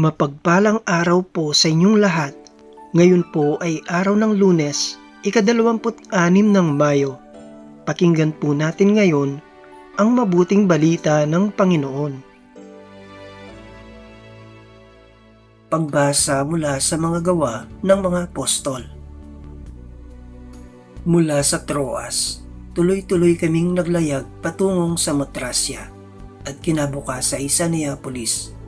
Mapagpalang araw po sa inyong lahat. Ngayon po ay araw ng lunes, ikadalawamput-anim ng Mayo. Pakinggan po natin ngayon ang mabuting balita ng Panginoon. Pagbasa mula sa mga gawa ng mga apostol. Mula sa Troas, tuloy-tuloy kaming naglayag patungong sa Matrasya at kinabukas sa isa Neapolis.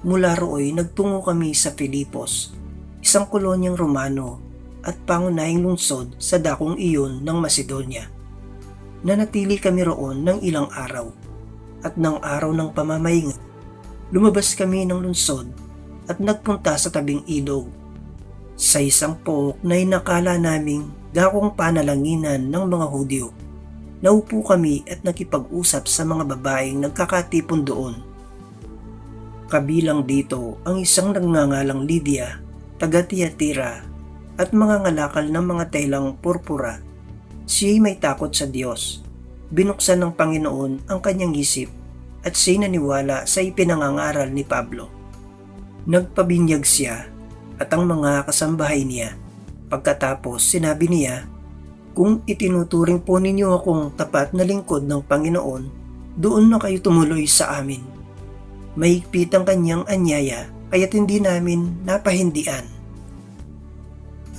Mula rooy nagtungo kami sa Filipos, isang kolonyang Romano at pangunahing lungsod sa dakong iyon ng Macedonia. Nanatili kami roon ng ilang araw at ng araw ng pamamahinga, lumabas kami ng lungsod at nagpunta sa tabing ilog. Sa isang pook na inakala naming dakong panalanginan ng mga Hudyo, naupo kami at nakipag-usap sa mga babaeng nagkakatipon doon. Kabilang dito ang isang nagngangalang Lydia, taga Tiatira, at mga ngalakal ng mga telang purpura. Siya'y may takot sa Diyos. Binuksan ng Panginoon ang kanyang isip at siya'y naniwala sa ipinangangaral ni Pablo. Nagpabinyag siya at ang mga kasambahay niya. Pagkatapos sinabi niya, Kung itinuturing po ninyo akong tapat na lingkod ng Panginoon, doon na kayo tumuloy sa amin. Mahigpit ang kanyang anyaya kaya't hindi namin napahindian.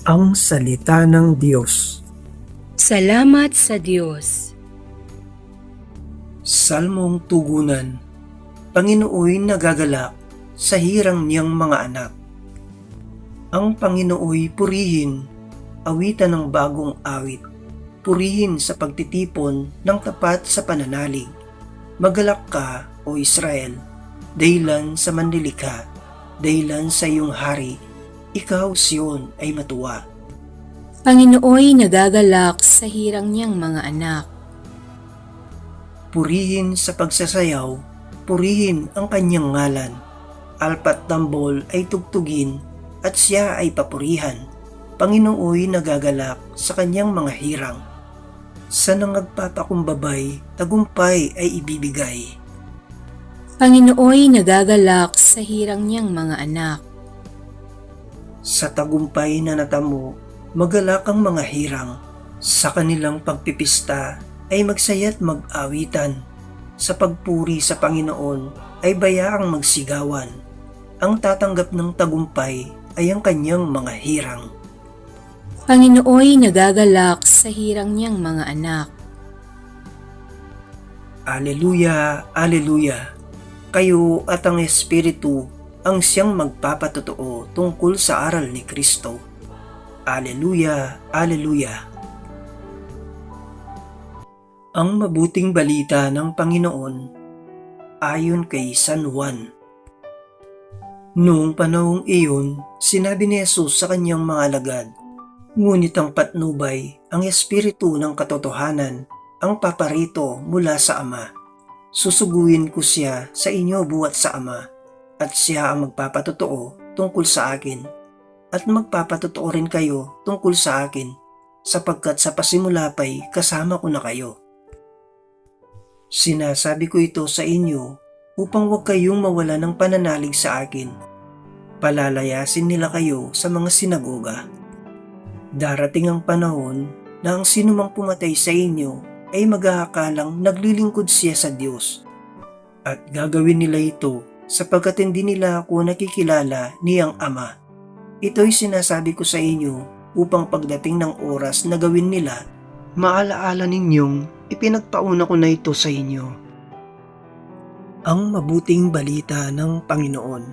Ang Salita ng Diyos Salamat sa Diyos. Salmong Tugunan Panginooy nagagalak sa hirang niyang mga anak. Ang Panginooy purihin, awitan ng bagong awit, purihin sa pagtitipon ng tapat sa pananalig. Magalak ka, O Israel, dahilan sa manlilikha, dahilan sa iyong hari, ikaw Siyon ay matuwa. Panginooy nagagalak sa hirang niyang mga anak. Purihin sa pagsasayaw, purihin ang kanyang ngalan. Alpat tambol ay tugtugin at siya ay papurihan. Panginooy nagagalak sa kanyang mga hirang. Sa nangagpapakumbabay, tagumpay ay ibibigay. Panginooy nagagalak sa hirang niyang mga anak. Sa tagumpay na natamo, magalak ang mga hirang. Sa kanilang pagpipista ay magsaya't mag-awitan. Sa pagpuri sa Panginoon ay bayaang magsigawan. Ang tatanggap ng tagumpay ay ang kanyang mga hirang. Panginooy nagagalak sa hirang niyang mga anak. Aleluya, Aleluya. Kayo at ang Espiritu ang siyang magpapatotoo tungkol sa aral ni Kristo. Aleluya, Aleluya. Ang mabuting balita ng Panginoon ayon kay San Juan. Noong panahong iyon, sinabi ni Jesus sa kanyang mga alagad, Ngunit ang patnubay, ang espiritu ng katotohanan, ang paparito mula sa Ama. Susuguin ko siya sa inyo buwat sa Ama, at siya ang magpapatotoo tungkol sa akin, at magpapatotoo rin kayo tungkol sa akin, sapagkat sa pasimula pa'y kasama ko na kayo. Sinasabi ko ito sa inyo upang huwag kayong mawala ng pananalig sa akin. Palalayasin nila kayo sa mga sinagoga. Darating ang panahon na ang sinumang pumatay sa inyo ay maghahakalang naglilingkod siya sa Diyos. At gagawin nila ito sapagkat hindi nila ako nakikilala niyang Ama. Ito'y sinasabi ko sa inyo upang pagdating ng oras na gawin nila, maalaala ninyong ipinagpauna ko na ito sa inyo. Ang mabuting balita ng Panginoon.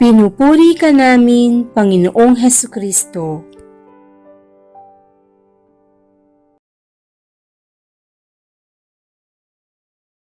Pinupuri ka namin, Panginoong Heso Kristo.